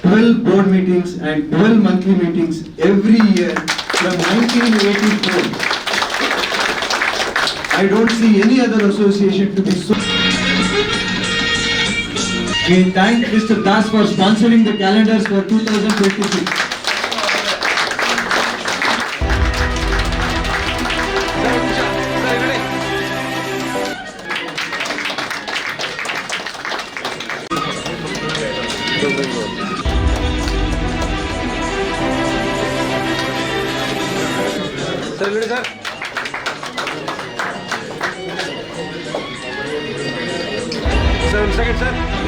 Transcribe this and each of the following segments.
Twelve board meetings and twelve monthly meetings every year from nineteen eighty-four. I don't see any other association to be so. We thank Mr. Das for sponsoring the calendars for two thousand twenty-six. Sir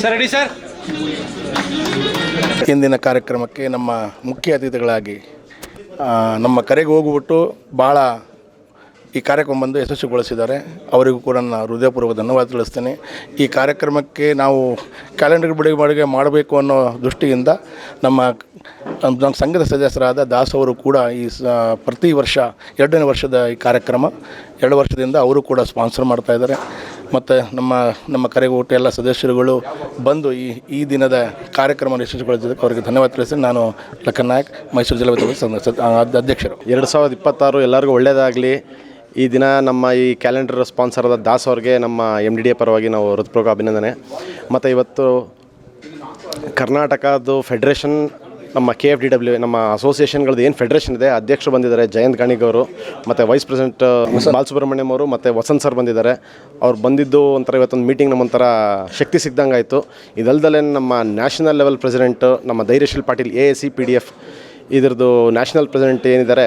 sir ready sir ಇಂದಿನ ಕಾರ್ಯಕ್ರಮಕ್ಕೆ ನಮ್ಮ ಮುಖ್ಯ ಅತಿಥಿಗಳಾಗಿ ನಮ್ಮ ಕರೆಗೆ ಹೋಗ್ಬಿಟ್ಟು ಭಾಳ ಈ ಕಾರ್ಯಕ್ರಮ ಬಂದು ಯಶಸ್ವಿಗೊಳಿಸಿದ್ದಾರೆ. ಅವರಿಗೂ ಕೂಡ ನಾನು ಹೃದಯಪೂರ್ವಕ ಧನ್ಯವಾದ ತಿಳಿಸ್ತೇನೆ. ಈ ಕಾರ್ಯಕ್ರಮಕ್ಕೆ ನಾವು ಕ್ಯಾಲೆಂಡರ್ ಬಿಡುಗಡೆ ಮಾಡಬೇಕು ಅನ್ನೋ ದೃಷ್ಟಿಯಿಂದ ನಮ್ಮ ನಮ್ಮ ಸಂಘದ ಸದಸ್ಯರಾದ ದಾಸ್ ಅವರು ಕೂಡ ಈ ಪ್ರತಿ ವರ್ಷ, ಎರಡನೇ ವರ್ಷದ ಈ ಕಾರ್ಯಕ್ರಮ. ಎರಡು ವರ್ಷದಿಂದ ಅವರು ಕೂಡ ಸ್ಪಾನ್ಸರ್ ಮಾಡ್ತಾ ಇದ್ದಾರೆ. ಮತ್ತು ನಮ್ಮ ನಮ್ಮ ಕರೆಗೆ ಒಟ್ಟು ಎಲ್ಲ ಸದಸ್ಯರುಗಳು ಬಂದು ಈ ಈ ದಿನದ ಕಾರ್ಯಕ್ರಮ ಯಶಸ್ವಿಗೊಳಿಸಿದ್ದಕ್ಕೆ ಅವರಿಗೆ ಧನ್ಯವಾದ ತಿಳಿಸಿ ನಾನು ಲಕ್ಕನ್ ನಾಯಕ್, ಮೈಸೂರು ಜಿಲ್ಲಾ ಅಧ್ಯಕ್ಷರು. ಎರಡು ಸಾವಿರದ ಇಪ್ಪತ್ತಾರು ಎಲ್ಲರಿಗೂ ಒಳ್ಳೆಯದಾಗಲಿ. ಈ ದಿನ ನಮ್ಮ ಈ ಕ್ಯಾಲೆಂಡರ್ ಸ್ಪಾನ್ಸರ್ ಆದ ದಾಸ್ ಅವ್ರಿಗೆ ನಮ್ಮ ಎಂ ಡಿ ಡಿ ಪರವಾಗಿ ನಾವು ಹೃತ್ಪೂರ್ವಕ ಅಭಿನಂದನೆ. ಮತ್ತು ಇವತ್ತು ಕರ್ನಾಟಕದ್ದು ಫೆಡ್ರೇಷನ್ ನಮ್ಮ ಕೆ ಎಫ್ ಡಿ ಡಬ್ಲ್ಯೂ ನಮ್ಮ ಅಸೋಸಿಯೇಷನ್ಗಳದ್ದು ಏನು ಫೆಡ್ರೇಷನ್ ಇದೆ, ಅಧ್ಯಕ್ಷರು ಬಂದಿದ್ದಾರೆ, ಜಯಂತ್ ಗಾಣಿಗ್ ಅವರು, ಮತ್ತು ವೈಸ್ ಪ್ರೆಸಿಡೆಂಟ್ ಬಾಲಸುಬ್ರಹ್ಮಣ್ಯಂ ಅವರು, ಮತ್ತು ವಸಂತ್ ಸರ್ ಬಂದಿದ್ದಾರೆ. ಅವ್ರು ಬಂದಿದ್ದು ಒಂಥರ ಇವತ್ತೊಂದು ಮೀಟಿಂಗ್ ನಮ್ಮೊಂಥರ ಶಕ್ತಿ ಸಿಕ್ದಂಗೆ ಆಯಿತು ಇದಲ್ದಲೇ ನಮ್ಮ ನ್ಯಾಷನಲ್ ಲೆವೆಲ್ ಪ್ರೆಸಿಡೆಂಟು ನಮ್ಮ Dhairyasheel Patil A A C P D F ಇದ್ರದ್ದು ನ್ಯಾಷನಲ್ ಪ್ರೆಸಿಡೆಂಟ್ ಏನಿದ್ದಾರೆ,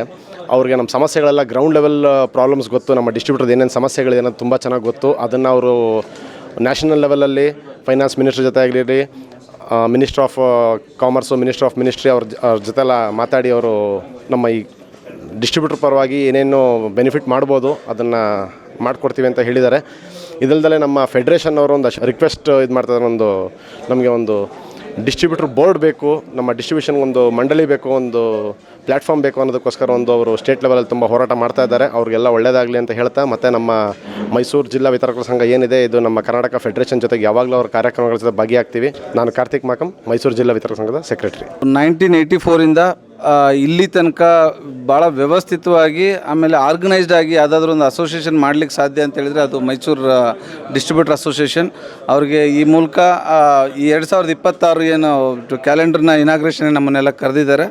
ಅವ್ರಿಗೆ ನಮ್ಮ ಸಮಸ್ಯೆಗಳೆಲ್ಲ ಗ್ರೌಂಡ್ ಲೆವೆಲ್ ಪ್ರಾಬ್ಲಮ್ಸ್ ಗೊತ್ತು. ನಮ್ಮ ಡಿಸ್ಟ್ರಿಬ್ಯೂಟರ್ದು ಏನೇನು ಸಮಸ್ಯೆಗಳಿದೆ ಅನ್ನೋದು ತುಂಬ ಚೆನ್ನಾಗಿ ಗೊತ್ತು. ಅದನ್ನು ಅವರು ನ್ಯಾಷನಲ್ ಲೆವೆಲಲ್ಲಿ ಫೈನಾನ್ಸ್ ಮಿನಿಸ್ಟ್ರ್ ಜೊತೆ ಆಗಿರಲಿ minister of commerce minister of ministry ಅವ್ರ ಅವ್ರ ಜೊತೆಲ್ಲ ಮಾತಾಡಿ ಅವರು ನಮ್ಮ ಈ ಡಿಸ್ಟ್ರಿಬ್ಯೂಟರ್ ಪರವಾಗಿ ಏನೇನು ಬೆನಿಫಿಟ್ ಮಾಡ್ಬೋದು ಅದನ್ನು ಮಾಡಿಕೊಡ್ತೀವಿ ಅಂತ ಹೇಳಿದ್ದಾರೆ. ಇದಲ್ದಲೇ ನಮ್ಮ ಫೆಡ್ರೇಷನ್ ಅವರು ಒಂದು ರಿಕ್ವೆಸ್ಟ್ ಇದು ಮಾಡ್ತಾರೆ ಒಂದು ನಮಗೆ ಒಂದು ಡಿಸ್ಟ್ರಿಬ್ಯೂಟರ್ ಬೋರ್ಡ್ ಬೇಕು, ನಮ್ಮ ಡಿಸ್ಟ್ರಿಬ್ಯೂಷನ್ಗೆ ಒಂದು ಮಂಡಳಿ ಬೇಕು, ಒಂದು ಪ್ಲ್ಯಾಟ್ಫಾರ್ಮ್ ಬೇಕು ಅನ್ನೋದಕ್ಕೋಸ್ಕರ ಒಂದು ಅವರು ಸ್ಟೇಟ್ ಲೆವೆಲಲ್ಲಿ ತುಂಬ ಹೋರಾಟ ಮಾಡ್ತಾ ಇದ್ದಾರೆ. ಅವ್ರಿಗೆಲ್ಲ ಒಳ್ಳೆಯದಾಗಲಿ ಅಂತ ಹೇಳ್ತಾ, ಮತ್ತು ನಮ್ಮ ಮೈಸೂರು ಜಿಲ್ಲಾ ವಿತರಕರ ಸಂಘ ಏನಿದೆ, ಇದು ನಮ್ಮ ಕರ್ನಾಟಕ ಫೆಡರೇಷನ್ ಜೊತೆಗೆ ಯಾವಾಗಲೂ ಅವ್ರ ಕಾರ್ಯಕ್ರಮಗಳ ಜೊತೆ ಭಾಗಿಯಾಗ್ತೀವಿ. ನಾನು ಕಾರ್ತಿಕ್ ಮಾಕಂ, ಮೈಸೂರು ಜಿಲ್ಲಾ ವಿತರಕ ಸಂಘದ ಸೆಕ್ರೆಟರಿ ನೈನ್ಟೀನ್ ಏಯ್ಟಿ ಫೋರಿಂದ ಇಲ್ಲಿ ತನಕ ಭಾಳ ವ್ಯವಸ್ಥಿತವಾಗಿ, ಆಮೇಲೆ ಆರ್ಗನೈಸ್ಡ್ ಆಗಿ ಯಾವುದಾದ್ರೂ ಒಂದು ಅಸೋಸಿಯೇಷನ್ ಮಾಡ್ಲಿಕ್ಕೆ ಸಾಧ್ಯ ಅಂತ ಹೇಳಿದರೆ ಅದು ಮೈಸೂರು ಡಿಸ್ಟ್ರಿಬ್ಯೂಟರ್ ಅಸೋಸಿಯೇಷನ್ ಅವ್ರಿಗೆ ಈ ಮೂಲಕ ಈ ಎರಡು ಸಾವಿರದ ಇಪ್ಪತ್ತಾರು ಏನು ಕ್ಯಾಲೆಂಡರ್ನ ಇನಾಗ್ರೇಷನ್ ನಮ್ಮನ್ನೆಲ್ಲ ಕರೆದಿದ್ದಾರೆ.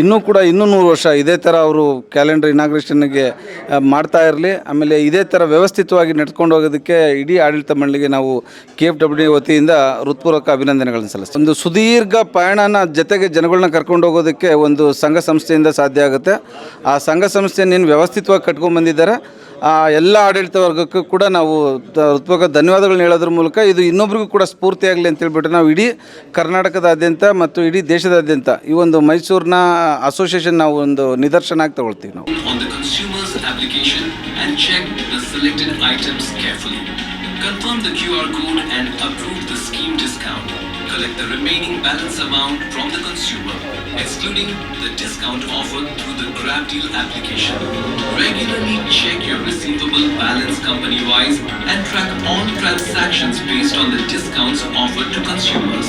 ಇನ್ನೂ ಕೂಡ ಇನ್ನೂ ನೂರು ವರ್ಷ ಇದೇ ಥರ ಅವರು ಕ್ಯಾಲೆಂಡರ್ ಇನಾಗ್ರೇಷನ್ಗೆ ಮಾಡ್ತಾ ಇರಲಿ. ಆಮೇಲೆ ಇದೇ ಥರ ವ್ಯವಸ್ಥಿತವಾಗಿ ನಡ್ಕೊಂಡು ಹೋಗೋದಕ್ಕೆ ಇಡೀ ಆಡಳಿತ ಮಂಡಳಿಗೆ ನಾವು ಕೆ ಎಫ್ ಡಬ್ಲ್ಯೂ ವತಿಯಿಂದ ಹೃತ್ಪೂರ್ವಕ ಅಭಿನಂದನೆಗಳನ್ನು ಸಲ್ಲಿಸ್ತೀವಿ. ಒಂದು ಸುದೀರ್ಘ ಪಯಣನ ಜೊತೆಗೆ ಜನಗಳನ್ನ ಕರ್ಕೊಂಡು ಹೋಗೋದಕ್ಕೆ ಒಂದು ಸಂಘ ಸಂಸ್ಥೆಯಿಂದ ಸಾಧ್ಯ ಆಗುತ್ತೆ. ಆ ಸಂಘ ಸಂಸ್ಥೆಯನ್ನು ವ್ಯವಸ್ಥಿತವಾಗಿ ಕಟ್ಕೊಂಡ್ಬಂದಿದ್ದಾರೆ ಆ ಎಲ್ಲ ಆಡಳಿತ ವರ್ಗಕ್ಕೂ ಕೂಡ ನಾವು ಹೃತ್ಪೂರ್ವಕ ಧನ್ಯವಾದಗಳನ್ನ ಹೇಳೋದ್ರ ಮೂಲಕ ಇದು ಇನ್ನೊಬ್ರಿಗೂ ಕೂಡ ಸ್ಫೂರ್ತಿಯಾಗಲಿ ಅಂತ ಹೇಳ್ಬಿಟ್ಟು ನಾವು ಇಡೀ ಕರ್ನಾಟಕದಾದ್ಯಂತ ಮತ್ತು ಇಡೀ ದೇಶದಾದ್ಯಂತ ಈ ಒಂದು ಮೈಸೂರಿನ ಅಸೋಸಿಯೇಷನ್ ನಾವು ಒಂದು ನಿದರ್ಶನ ಆಗಿ ತಗೊಳ್ತೀವಿ ನಾವು. Collect the remaining balance amount from the consumer, excluding the discount offered through the Grab Deal application. Regularly check your receivable balance company-wise and track all transactions based on the discounts offered to consumers.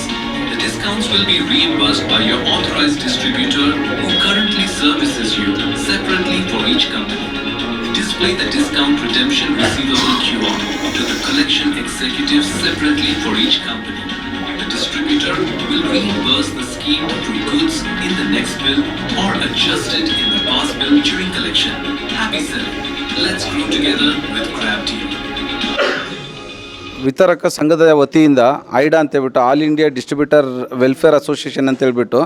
The discounts will be reimbursed by your authorized distributor who currently services you separately for each company. Display the discount redemption receivable QR to the collection executive separately for each company. The will reimburse the scheme through goods in the next bill or adjust it in the past bill during collection. Happy selling. Let's grow together with Crab Deal. ವಿತರಕ ಸಂಘದ ವತಿಯಿಂದ ಐಡಾ ಅಂತ ಹೇಳ್ಬಿಟ್ಟು all India distributor welfare association ಅಂತ ಹೇಳ್ಬಿಟ್ಟು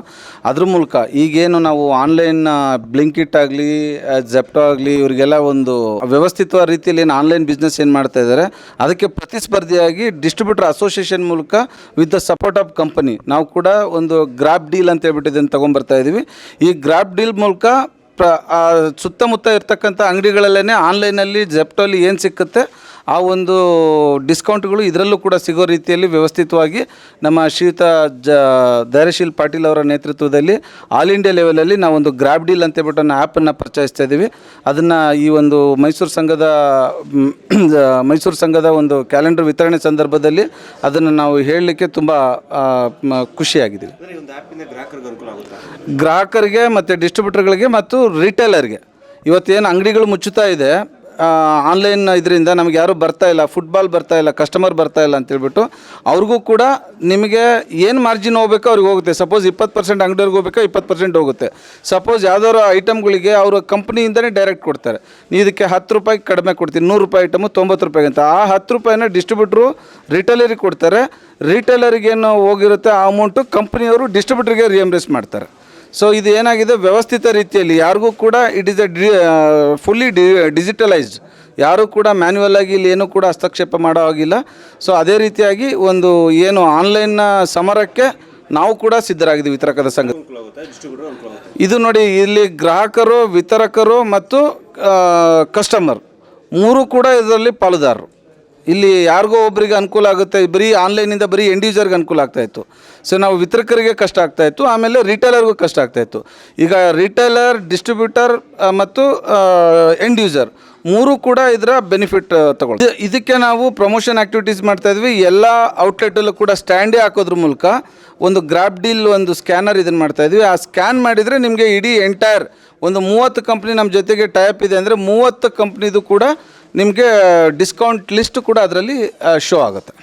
ಅದ್ರ ಮೂಲಕ ಈಗೇನು ನಾವು ಆನ್ಲೈನ್ ಬ್ಲಿಂಕಿಟ್ ಆಗಲಿ ಜೆಪ್ಟೋ ಆಗಲಿ ಇವರಿಗೆಲ್ಲ ಒಂದು ವ್ಯವಸ್ಥಿತ ರೀತಿಯಲ್ಲಿ ಏನು ಆನ್ಲೈನ್ ಬಿಸ್ನೆಸ್ ಏನು ಮಾಡ್ತಾ ಇದ್ದಾರೆ, ಅದಕ್ಕೆ ಪ್ರತಿಸ್ಪರ್ಧಿಯಾಗಿ ಡಿಸ್ಟ್ರಿಬ್ಯೂಟರ್ ಅಸೋಸಿಯೇಷನ್ ಮೂಲಕ with the support of company ನಾವು ಕೂಡ ಒಂದು ಗ್ರಾಪ್ ಡೀಲ್ ಅಂತ ಹೇಳ್ಬಿಟ್ಟು ಇದನ್ನು ತೊಗೊಂಬರ್ತಾ ಇದ್ದೀವಿ ಈ ಗ್ರಾಪ್ ಡೀಲ್ ಮೂಲಕ ಪ್ರ ಸುತ್ತಮುತ್ತ ಇರ್ತಕ್ಕಂಥ ಅಂಗಡಿಗಳಲ್ಲೇ ಆನ್ಲೈನಲ್ಲಿ ಜೆಪ್ಟೋಲಿ ಏನು ಸಿಕ್ಕುತ್ತೆ ಆ ಒಂದು ಡಿಸ್ಕೌಂಟ್ಗಳು ಇದರಲ್ಲೂ ಕೂಡ ಸಿಗೋ ರೀತಿಯಲ್ಲಿ ವ್ಯವಸ್ಥಿತವಾಗಿ ನಮ್ಮ ಶ್ರೀಯುತ ಜ ಧೈರ್ಯಶೀಲ್ ಪಾಟೀಲ್ ಅವರ ನೇತೃತ್ವದಲ್ಲಿ ಆಲ್ ಇಂಡಿಯಾ ಲೆವೆಲಲ್ಲಿ ನಾವು ಒಂದು ಗ್ರಾಪ್ ಡೀಲ್ ಅಂತ ಹೇಳ್ಬಿಟ್ಟು ಅನ್ನೋ ಆ್ಯಪನ್ನು ಪರಿಚಯಿಸ್ತಾ ಇದ್ದೀವಿ. ಅದನ್ನು ಈ ಒಂದು ಮೈಸೂರು ಸಂಘದ ಮೈಸೂರು ಸಂಘದ ಒಂದು ಕ್ಯಾಲೆಂಡರ್ ವಿತರಣೆ ಸಂದರ್ಭದಲ್ಲಿ ಅದನ್ನು ನಾವು ಹೇಳಲಿಕ್ಕೆ ತುಂಬ ಖುಷಿಯಾಗಿದ್ದೀವಿ. ಗ್ರಾಹಕರಿಗೆ ಮತ್ತು ಡಿಸ್ಟ್ರಿಬ್ಯೂಟರ್ಗಳಿಗೆ ಮತ್ತು ರಿಟೇಲರ್ಗೆ ಇವತ್ತೇನು ಅಂಗಡಿಗಳು ಮುಚ್ಚುತ್ತಾ ಇದೆ. ಆನ್ಲೈನ್ ಇದರಿಂದ ನಮ್ಗೆ ಯಾರೂ ಬರ್ತಾ ಇಲ್ಲ ಫುಟ್ಬಾಲ್ ಬರ್ತಾ ಇಲ್ಲ ಕಸ್ಟಮರ್ ಬರ್ತಾ ಇಲ್ಲ ಅಂತೇಳ್ಬಿಟ್ಟು ಅವ್ರಿಗೂ ಕೂಡ ನಿಮಗೆ ಏನು ಮಾರ್ಜಿನ್ ಹೋಗ್ಬೇಕೋ ಅವ್ರಿಗೆ ಹೋಗುತ್ತೆ. ಸಪೋಸ್ ಇಪ್ಪತ್ತು ಪರ್ಸೆಂಟ್ ಅಂಗಡಿಯವ್ರಿಗೆ ಹೋಗ್ಬೇಕಾ, ಇಪ್ಪತ್ತು ಪರ್ಸೆಂಟ್ ಹೋಗುತ್ತೆ. ಸಪೋಸ್ ಯಾವ್ದಾದ್ರು ಐಟಮ್ಗಳಿಗೆ ಅವರು ಕಂಪ್ನಿಯಿಂದನೇ ಡೈರೆಕ್ಟ್ ಕೊಡ್ತಾರೆ. ನೀವು ಇದಕ್ಕೆ ಹತ್ತು ರೂಪಾಯಿ ಕಡಿಮೆ ಕೊಡ್ತೀನಿ, ನೂರು ರೂಪಾಯಿ ಐಟಮು ತೊಂಬತ್ತು ರೂಪಾಯಿ ಅಂತ. ಆ ಹತ್ತು ರೂಪಾಯಿನ ಡಿಸ್ಟ್ರಿಬ್ಯೂಟ್ರು ರಿಟೇಲರಿಗೆ ಕೊಡ್ತಾರೆ. ರಿಟೇಲರಿಗೆ ಏನು ಹೋಗಿರುತ್ತೆ, ಆ ಅಮೌಂಟು ಕಂಪ್ನಿಯವರು ಡಿಸ್ಟ್ರಿಬ್ಯೂಟ್ರಿಗೆ ರಿಯಂಬ್ರೇಸ್ ಮಾಡ್ತಾರೆ. ಸೊ ಇದು ಏನಾಗಿದೆ? ವ್ಯವಸ್ಥಿತ ರೀತಿಯಲ್ಲಿ ಯಾರಿಗೂ ಕೂಡ ಇಟ್ ಈಸ್ ಅ ಫುಲ್ಲಿ ಡಿ ಡಿಜಿಟಲೈಸ್ಡ್ ಯಾರೂ ಕೂಡ ಮ್ಯಾನ್ಯುವಲ್ ಆಗಿ ಇಲ್ಲಿ ಏನೂ ಕೂಡ ಹಸ್ತಕ್ಷೇಪ ಮಾಡೋ ಹಾಗಿಲ್ಲ. ಸೊ ಅದೇ ರೀತಿಯಾಗಿ ಒಂದು ಏನು ಆನ್ಲೈನ್ನ ಸಮರಕ್ಕೆ ನಾವು ಕೂಡ ಸಿದ್ಧರಾಗಿದ್ದೀವಿ ವಿತರಕದ ಸಂಘ ಇದು ನೋಡಿ, ಇಲ್ಲಿ ಗ್ರಾಹಕರು, ವಿತರಕರು ಮತ್ತು ಕಸ್ಟಮರ್ ಮೂರು ಕೂಡ ಇದರಲ್ಲಿ ಪಾಲುದಾರರು. ಇಲ್ಲಿ ಯಾರಿಗೋ ಒಬ್ಬರಿಗೆ ಅನುಕೂಲ ಆಗುತ್ತೆ, ಬರೀ ಆನ್ಲೈನಿಂದ ಬರೀ ಎಂಡ್ ಯೂಸರ್ಗೆ ಅನುಕೂಲ ಆಗ್ತಾಯಿತ್ತು ಸೊ ನಾವು ವಿತರಕರಿಗೆ ಕಷ್ಟ ಆಗ್ತಾಯಿತ್ತು ಆಮೇಲೆ ರಿಟೇಲರ್ಗೂ ಕಷ್ಟ ಆಗ್ತಾಯಿತ್ತು ಈಗ ರಿಟೇಲರ್ ಡಿಸ್ಟ್ರಿಬ್ಯೂಟರ್ ಮತ್ತು ಎಂಡ್ಯೂಸರ್ ಮೂರು ಕೂಡ ಇದರ ಬೆನಿಫಿಟ್ ತಗೊಳ್ಳಿ ಇದಕ್ಕೆ ನಾವು ಪ್ರಮೋಷನ್ ಆ್ಯಕ್ಟಿವಿಟೀಸ್ ಮಾಡ್ತಾ ಇದ್ವಿ. ಎಲ್ಲ ಔಟ್ಲೆಟಲ್ಲೂ ಕೂಡ ಸ್ಟ್ಯಾಂಡೇ ಹಾಕೋದ್ರ ಮೂಲಕ ಒಂದು ಗ್ರಾಪ್ ಡೀಲ್ ಒಂದು ಸ್ಕ್ಯಾನರ್ ಇದನ್ನು ಮಾಡ್ತಾ ಇದ್ವಿ. ಆ ಸ್ಕ್ಯಾನ್ ಮಾಡಿದರೆ ನಿಮಗೆ ಇಡೀ ಎಂಟೈರ್ ಒಂದು ಮೂವತ್ತು ಕಂಪ್ನಿ ನಮ್ಮ ಜೊತೆಗೆ ಟೈಪ್ ಇದೆ ಅಂದರೆ ಮೂವತ್ತು ಕಂಪ್ನಿದು ಕೂಡ ನಿಮಗೆ ಡಿಸ್ಕೌಂಟ್ ಲಿಸ್ಟ್ ಕೂಡ ಅದರಲ್ಲಿ ಶೋ ಆಗುತ್ತೆ.